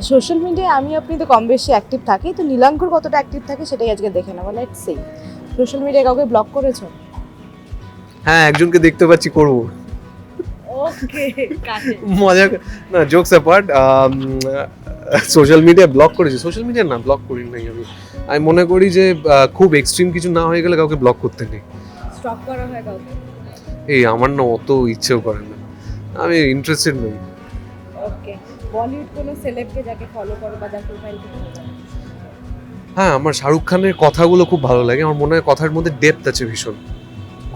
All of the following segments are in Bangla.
সোশ্যাল মিডিয়ায় আমি আপনি তো কম বেশি অ্যাক্টিভ থাকি তো নীলাঙ্কুর কতটা অ্যাক্টিভ থাকে সেটাই আজকে দেখে নেব লেটস সি সোশ্যাল মিডিয়ায় কাউকে ব্লক করেছ? হ্যাঁ একজনকে দেখতে পাচ্ছি করব। ওকে মজা না jokes apart social media block করেছি। সোশ্যাল মিডিয়া না ব্লক করি নাই আমি। আমি মনে করি যে খুব এক্সট্রিম কিছু না হয়ে গেলে কাউকে ব্লক করতে নেই। স্টপ করা হয় কাউকে? এই আমার না অত ইচ্ছেও করে না। আমি ইন্টারেস্টেড নই। বলিউড কোনো সেলেবকে যাকে ফলো করো বা যার প্রোফাইল হ্যাঁ আমার শাহরুখ খানের কথাগুলো খুব ভালো লাগে। আমার মনে হয় কথার মধ্যে ডেপথ আছে ভীষণ।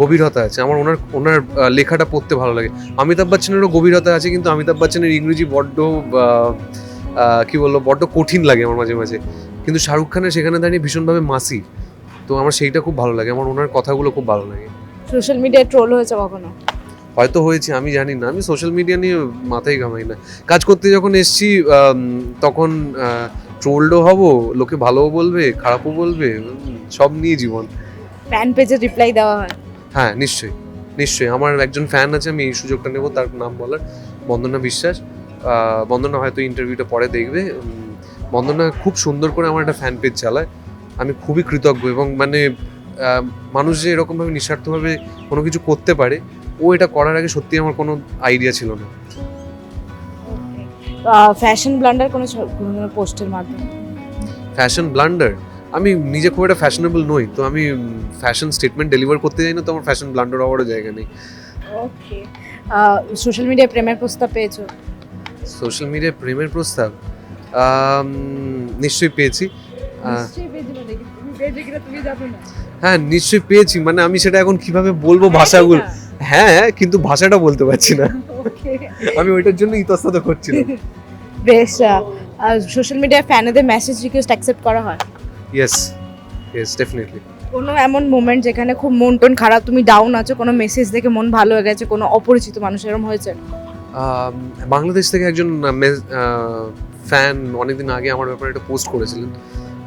গভীরতা আছে। আমার ওনার ওনার লেখাটা পড়তে ভালো লাগে। অমিতাভ বচ্চনেরও গভীরতা আছে কিন্তু অমিতাভ বচ্চনের ইংরেজি বড্ড কি বলব বড্ড কঠিন লাগে আমার মাঝে মাঝে। কিন্তু শাহরুখ খানের সেখানে দাঁড়িয়ে ভীষণভাবে মাসি। তো আমার সেইটা খুব ভালো লাগে। আমার ওনার কথাগুলো খুব ভালো লাগে। সোশ্যাল মিডিয়ায় ট্রোল হয়েছে কখনো? হয়তো হয়েছে আমি জানি না। আমি সোশ্যাল মিডিয়া নিয়ে মাথায় ঘামাই না। কাজ করতে যখন এসছি তখন ট্রোলডও হব লোকে ভালোও বলবে খারাপও বলবে সব নিয়ে জীবন। ফ্যান পেজে রিপ্লাই দেওয়া হয়। হ্যাঁ নিশ্চয়ই নিশ্চয়ই। আমার একজন ফ্যান আছে আমি এই সুযোগটা নেব তার নাম বলার। বন্দনা বিশ্বাস। বন্দনা হয়তো ইন্টারভিউটা পরে দেখবে। বন্দনা খুব সুন্দর করে আমার একটা ফ্যান পেজ চালায়। আমি খুবই কৃতজ্ঞ এবং মানে মানুষ যে এরকমভাবে নিঃস্বার্থভাবে কোনো কিছু করতে পারে ও এটা করার আগে সত্যি আমার কোনো আইডিয়া ছিল না। ফ্যাশন ব্লান্ডার কোনো কোনো পোস্টের মাধ্যমে? ফ্যাশন ব্লান্ডার আমি নিজে খুব একটা ফ্যাশনেবল নই তো আমি ফ্যাশন স্টেটমেন্ট ডেলিভার করতে যাই না তো আমার ফ্যাশন ব্লান্ডার হওয়ারও জায়গা নেই। ওকে সোশ্যাল মিডিয়ায় প্রেমের প্রস্তাব পেয়েছ? সোশ্যাল মিডিয়ায় প্রেমের প্রস্তাব? নিশ্চয়ই পেয়েছি। আহ, নিশ্চয়ই পেয়েছ না দেখি তুমি পেয়েছ কিনা তুমি জানো না। হ্যাঁ নিশ্চয়ই পেয়েছি। মানে আমি সেটা এখন কীভাবে বলব ভাষাগুলো? হ্যাঁ কিন্তু ভাষাটা বলতে পারছি না। আমি ওইটার জন্য ইতস্তত করছিলাম। বেশ সোশ্যাল মিডিয়ায় ফ্যানেদের মেসেজ রিকোয়েস্ট অ্যাকসেপ্ট করা হয়? ইয়েস ইয়েস ডেফিনেটলি কোনো এমন মোমেন্ট যেখানে খুব মন টন খারাপ তুমি ডাউন আছো কোনো মেসেজ দেখে মন ভালো হয়ে গেছে কোনো অপরিচিত মানুষ এরকম হয়েছে? বাংলাদেশ থেকে একজন ফ্যান অনেকদিন আগে আমার ব্যাপারে একটা পোস্ট করেছিলেন।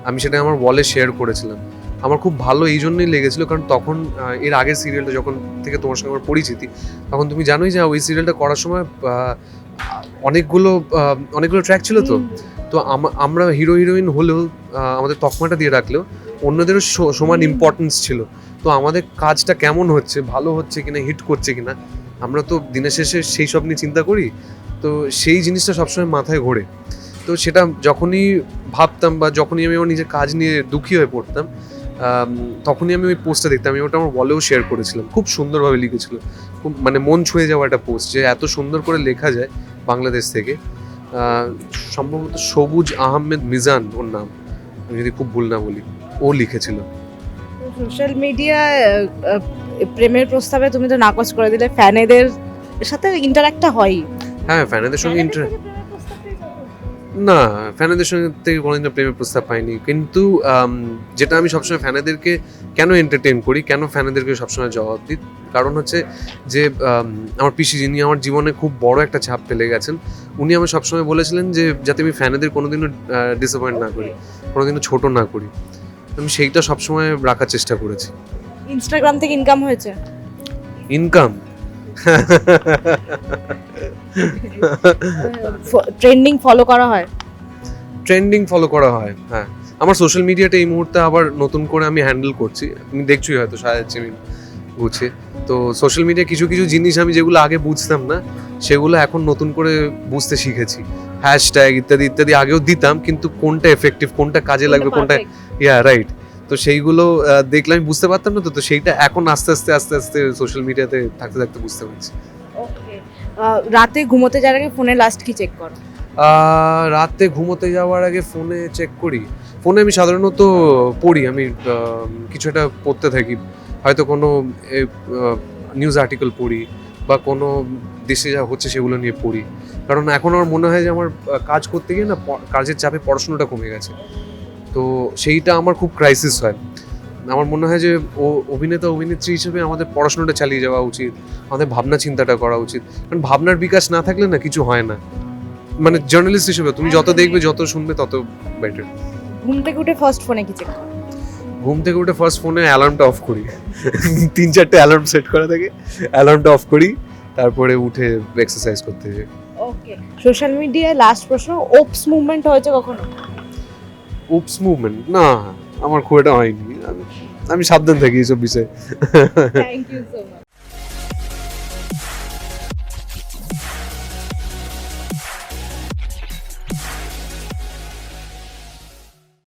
আমি সেটা আমার ওয়ালে শেয়ার করেছিলাম। আমার খুব ভালো এই জন্যই লেগেছিল, কারণ তখন এর আগের সিরিয়ালটা যখন থেকে তোমার সঙ্গে আমার পরিচিতি, তখন তুমি জানোই যে, ওই সিরিয়ালটা করার সময় অনেকগুলো অনেকগুলো ট্র্যাক ছিল তো। তো আমরা হিরো হিরোইন হলেও আমাদের তকমাটা দিয়ে রাখলেও, অন্যদেরও সমান ইম্পর্টেন্স ছিল। তো আমাদের কাজটা কেমন হচ্ছে, ভালো হচ্ছে কিনা হিট করছে কিনা, আমরা তো দিনের শেষে সেই সব নিয়ে চিন্তা করি। তো সেই জিনিসটা সবসময় মাথায় ঘোরে। তো সেটা যখনই ভাবতাম বা যখনই আমি আমার নিজের কাজ নিয়ে দুঃখী হয়ে পড়তাম তখনই আমি ওই পোস্টটা দেখতাম আমি ওটা আমার বলেও শেয়ার করেছিলাম। খুব সুন্দরভাবে লিখেছিল। খুব মানে মন ছুঁয়ে যাওয়া একটা পোস্ট যে এত সুন্দর করে লেখা যায় বাংলাদেশ থেকে। সম্ভবত সবুজ আহমেদ মিজান ওর নাম। আমি যদি খুব ভুল না বলি ও লিখেছিল। সোশ্যাল মিডিয়া প্রেমের প্রস্তাবে তুমি তো নাকচ করে দিলে ফ্যানেদের সাথে ইন্টারাক্টটা হয়ই হ্যাঁ ফ্যানেদের সঙ্গে ইন্টার না ফ্যানেদের সঙ্গে থেকে কোনোদিন প্রেমের প্রস্তাব পাইনি। কিন্তু যেটা আমি সবসময় ফ্যানেদেরকে কেন এন্টারটেন করি কেন ফ্যানেদেরকে সবসময় জবাব দিই কারণ হচ্ছে যে আমার পিসি যিনি আমার জীবনে খুব বড় একটা ছাপ ফেলে গেছেন উনি আমার সবসময় বলেছিলেন যে যাতে আমি ফ্যানেদের কোনোদিনও ডিসঅ্যাপয়েন্ট না করি কোনোদিনও ছোট না করি। আমি সেইটা সবসময় রাখার চেষ্টা করেছি। ইনস্টাগ্রাম থেকে ইনকাম হয়েছে? ইনকাম ট্রেন্ডিং ফলো করা হয়? ট্রেন্ডিং ফলো করা হয় হ্যাঁ। আমার সোশ্যাল মিডিয়াটা এই মুহূর্তে আবার নতুন করে আমি হ্যান্ডেল করছি। তুমি দেখছোই হয়তো সাজাচ্ছি আমি গুছিয়ে তো সোশ্যাল মিডিয়া কিছু কিছু জিনিস আমি যেগুলো আগে বুঝতাম না সেগুলো এখন নতুন করে বুঝতে শিখেছি। হ্যাশট্যাগ ইত্যাদি ইত্যাদি আগেও দিতাম কিন্তু কোনটা এফেক্টিভ কোনটা কাজে লাগবে কোনটা ইয়া রাইট তো সেইগুলো দেখলে আমি বুঝতে পারতাম না তো তো সেইটা এখন আস্তে আস্তে আস্তে আস্তে সোশ্যাল মিডিয়াতে থাকতে থাকতে বুঝতে পারছি। রাতে ঘুমোতে যাওয়ার আগে ফোনে লাস্ট কি চেক করো? রাতে ঘুমোতে যাওয়ার আগে ফোনে চেক করি। ফোনে আমি সাধারণত পড়ি আমি কিছু একটা পড়তে থাকি। হয়তো কোনো নিউজ আর্টিকেল পড়ি বা কোনো দেশে যা হচ্ছে সেগুলো নিয়ে পড়ি। কারণ এখন আমার মনে হয় যে আমার কাজ করতে গিয়ে না কাজের চাপে পড়াশোনাটা কমে গেছে। তো সেইটা আমার খুব ক্রাইসিস হয়। আমার মনে হয় যে ও অভিনেতা অভিনেত্রী হিসেবে আমাদের পড়াশোনাটা চালিয়ে যাওয়া উচিত আমাদের ভাবনা চিন্তাটা করা উচিত। কারণ ভাবনার বিকাশ না থাকলে না কিছু হয় না। মানে জার্নালিস্ট হিসেবে তুমি যত দেখবে যত শুনবে তত বেটার ঘুম থেকে উঠে ফার্স্ট ফোনে কি চেক ঘুম থেকে উঠে ফার্স্ট ফোনে অ্যালার্মটা অফ করি। তিন চারটে অ্যালার্ম সেট করা থাকে অ্যালার্মটা অফ করি তারপরে উঠে এক্সারসাইজ করতে যাই। ওকে সোশ্যাল মিডিয়ায় লাস্ট প্রশ্ন ওপস মুভমেন্ট হয়েছে কখনো? উপস মুভমেন্ট না, আমার খুব একটা হয়নি। আমি সাবধান থাকি এইসব বিষয়ে। Thank you so much